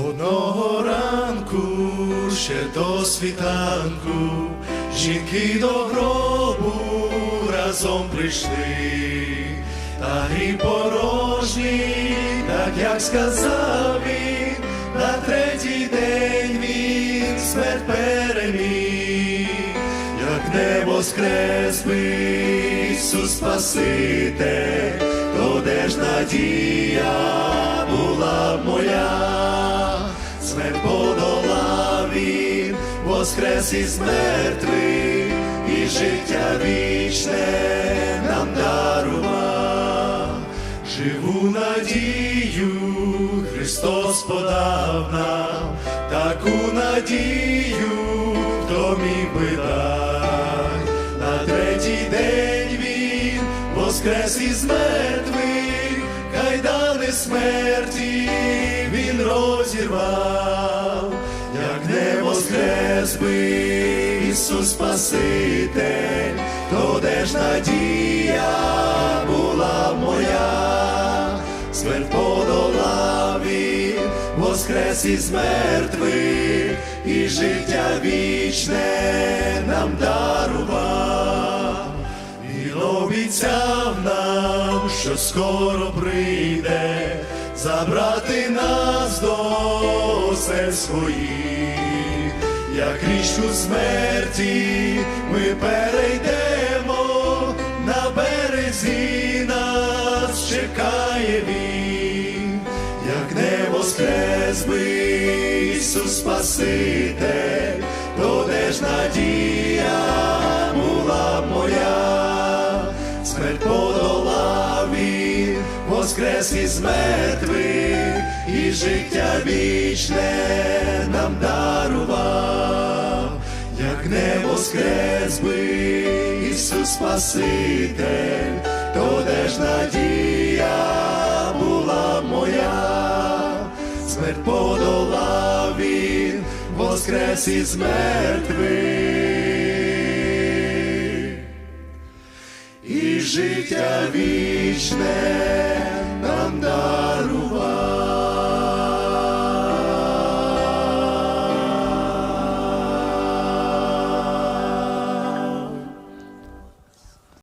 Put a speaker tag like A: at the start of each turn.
A: Одного ранку ще до світанку жінки до гробу разом прийшли, та гріб порожні, так як сказав він, на третій день він смерть переміг, як небо скресби Ісус спасите, то де ж надія була моя смерть подолав він, воскрес із мертвих, і життя вічне нам дарував, живу надію, Христос подав нам, таку надію, хто міг би дать, на третій день він воскрес із мертвих, кайдани смерті він розірвав, як не воскрес би Ісус Спаситель, то де ж надія була моя, смерть подолав він, воскрес із мертвих, і життя вічне нам дарував. Він обіцяв нам, що скоро прийде забрати нас до осел своїх, як річку смерті ми перейдемо, на березі нас чекає він, як не воскрес би Ісус Спаситель, то де ж надія воскрес із мертвих, і життя вічне нам дарував, як не воскрес би Ісус Спаситель, то де ж надія була моя, смерть подолав він, воскрес із мертвих, і життя вічне kingdom.